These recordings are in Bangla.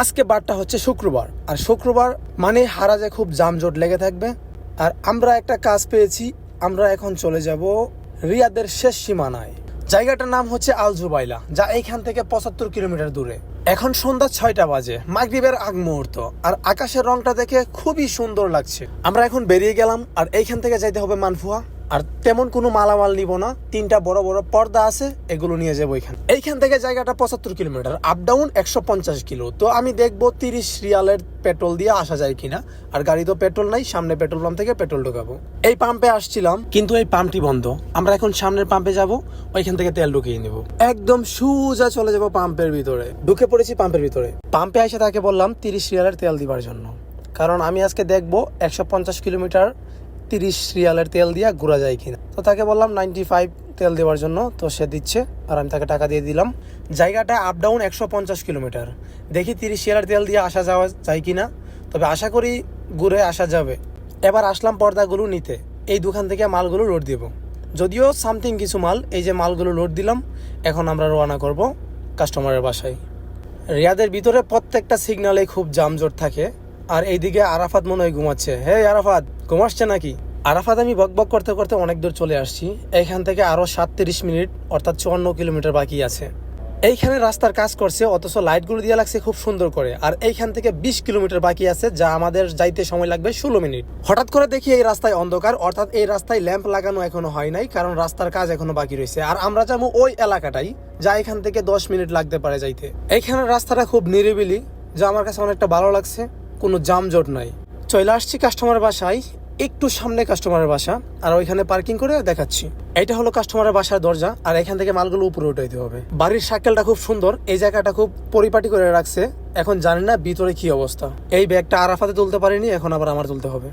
আজকে বারটা হচ্ছে শুক্রবার। আর শুক্রবার মানে হারাজে খুব জামজট লেগে থাকবে। আর আমরা একটা কাজ পেয়েছি, আমরা এখন চলে যাব রিয়াদের শেষ সীমানায়। জায়গাটার নাম হচ্ছে আল জুবাইলা, যা এইখান থেকে পঁচাত্তর কিলোমিটার দূরে। এখন সন্ধ্যা ছয়টা বাজে, মাগরিবের আগ মুহূর্ত, আর আকাশের রংটা দেখে খুবই সুন্দর লাগছে। আমরা এখন বেরিয়ে গেলাম, আর এইখান থেকে যাইতে হবে মানফুয়া। আর তেমন কোনো মালামাল নিব না। তিনটা বড় বড় পর্দা আছে, এগুলো নিয়ে যাব এখানে এইখান থেকে জায়গাটা পঁচাত্তর কিলোমিটার। আপ ডাউন একশো পঞ্চাশ কিলো। তো আমি দেখব তিরিশ রিয়ালের পেট্রোল দিয়ে আসা যায় কিনা। আর গাড়ি তো পেট্রোল নাই, সামনে পেট্রোল পাম্প থেকে পেট্রোল ঢোকাবো। এই পাম্পে আসছিলাম, কিন্তু এই পাম্পটি বন্ধ। আমরা এখন সামনের পাম্পে যাব, ওইখান থেকে তেল ঢুকিয়ে নেব। একদম সুজা চলে যাব পাম্পের ভিতরে। ঢুকে পড়েছি পাম্পের ভিতরে। পাম্পে এসে তাকে বললাম, তিরিশ রিয়ালের তেল দিবার জন্য। কারণ আমি আজকে দেখব একশো পঞ্চাশ কিলোমিটার তিরিশ রিয়ালের তেল দিয়ে ঘোরা যায় কিনা। তো তাকে বললাম নাইনটি ফাইভ তেল দেওয়ার জন্য, তো সে দিচ্ছে আর আমি তাকে টাকা দিয়ে দিলাম। জায়গাটা আপ ডাউন একশো পঞ্চাশ কিলোমিটার। দেখি তিরিশ রিয়ালের তেল দিয়ে আসা যাওয়া যায় কিনা। তবে আশা করি ঘুরে আসা যাবে। এবার আসলাম পর্দাগুলো নিতে। এই দোকান থেকে মালগুলো লোড দেব। যদিও সামথিং কিছু মাল, এই যে মালগুলো লোড দিলাম, এখন আমরা রওনা করব কাস্টমারের বাসায়। রিয়াদের ভিতরে প্রত্যেকটা সিগনালে খুব জামজট থাকে। আর এইদিকে আরাফাত মনে হয় ঘুমাচ্ছে। হে আরাফাত ঘুমাচ্ছে নাকি? আরাফাত, আমি বক বক করতে করতে অনেক দূর চলে আসছি। এইখান থেকে আরও সাতত্রিশ মিনিট, অর্থাৎ চুয়ান্ন কিলোমিটার বাকি আছে। এইখানে রাস্তার কাজ করছে, অথচ লাইটগুলো দিয়ে লাগছে খুব সুন্দর করে। আর এইখান থেকে বিশ কিলোমিটার বাকি আছে, যা আমাদের যাইতে সময় লাগবে ষোলো মিনিট। হঠাৎ করে দেখি এই রাস্তায় অন্ধকার, অর্থাৎ এই রাস্তায় ল্যাম্প লাগানো এখনও হয় নাই, কারণ রাস্তার কাজ এখনও বাকি রয়েছে। আর আমরা যাব ওই এলাকাটাই, যা এখান থেকে দশ মিনিট লাগতে পারে যাইতে। এইখানে রাস্তাটা খুব নিরিবিলি, যা আমার কাছে অনেকটা ভালো লাগছে। কোনো জামজট নাই। চলে আসছি কাস্টমারের বাসায়, একটু সামনে কাস্টমারের বাসা, আর ওইখানে পার্কিং করে দেখাচ্ছি। এটা হলো কাস্টমারের বাসার দরজা, আর এখান থেকে মালগুলো উপরে উঠাইতে হবে। বাড়ির সাইকেলটা খুব সুন্দর, এই জায়গাটা খুব পরিপাটি করে রাখছে। এখন জানি না ভিতরে কি অবস্থা। এই ব্যাগটা আরাফাতে তুলতে পারিনি, এখন আবার আমার তুলতে হবে।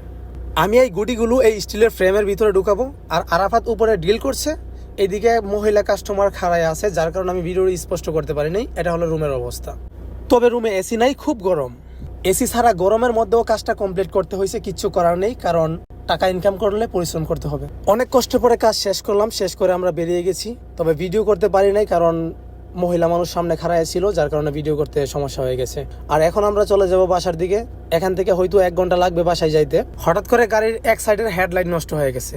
আমি এই গুটিগুলো এই স্টিলের ফ্রেমের ভিতরে ঢুকাবো, আর আরাফাত উপরে ডিল করছে। এইদিকে মহিলা কাস্টমার খাড়ায় আছে, যার কারণে আমি ভিডিও স্পষ্ট করতে পারিনি এটা হলো রুমের অবস্থা। তবে রুমে এসি নাই, খুব গরম। এসি ছাড়া গরমের মধ্যেও কাজটা কমপ্লিট করতে হয়েছে কিচ্ছু করার নেই, কারণ টাকা ইনকাম করলে পরিশ্রম করতে হবে। অনেক কষ্ট করে কাজ শেষ করলাম, শেষ করে আমরা বেরিয়ে গেছি। তবে ভিডিও করতে পারি নাই, কারণ মহিলা মানুষ সামনে খাড়ায় ছিল, যার কারণে ভিডিও করতে সমস্যা হয়ে গেছে। আর এখন আমরা চলে যাব বাসার দিকে। এখান থেকে হয়তো এক ঘণ্টা লাগবে বাসায় যাইতে। হঠাৎ করে গাড়ির এক সাইডের হেডলাইট নষ্ট হয়ে গেছে।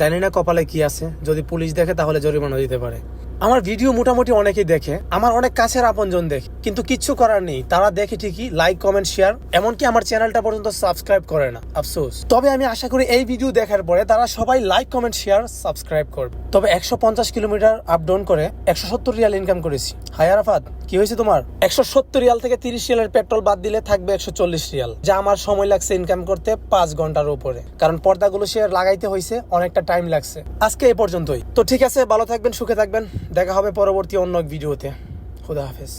জানি না কপালে কি আছে, যদি পুলিশ দেখে তাহলে জরিমানা দিতে পারে। আমার ভিডিও মোটামুটি অনেকেই দেখে, আমার অনেক কাছের আপনজন দেখে, কিন্তু কিচ্ছু করার নেই, তারা দেখে ঠিকই লাইক কমেন্ট শেয়ার এমনকি আমার চ্যানেলটা পর্যন্ত সাবস্ক্রাইব করে না, আফসোস। তবে আমি আশা করি এই ভিডিও দেখার পরে তারা সবাই লাইক কমেন্ট শেয়ার সাবস্ক্রাইব করবে। তবে একশো পঞ্চাশ কিলোমিটার আপ ডাউন করে একশো সত্তর রিয়াল ইনকাম করেছি। হাই আরাফাত, কি হয়েছে তোমার? একশো সত্তর রিয়াল থেকে তিরিশ রিয়ালের পেট্রোল বাদ দিলে থাকবে একশো চল্লিশ রিয়াল, যা আমার সময় লাগছে ইনকাম করতে পাঁচ ঘণ্টার উপরে। কারণ পর্দাগুলো সে লাগাইতে হয়েছে অনেকটা টাইম লাগছে। আজকে এই পর্যন্তই। তো ঠিক আছে, ভালো থাকবেন, সুখে থাকবেন। দেখা হবে পরবর্তী অন্য এক ভিডিওতে। খুদা হাফেজ।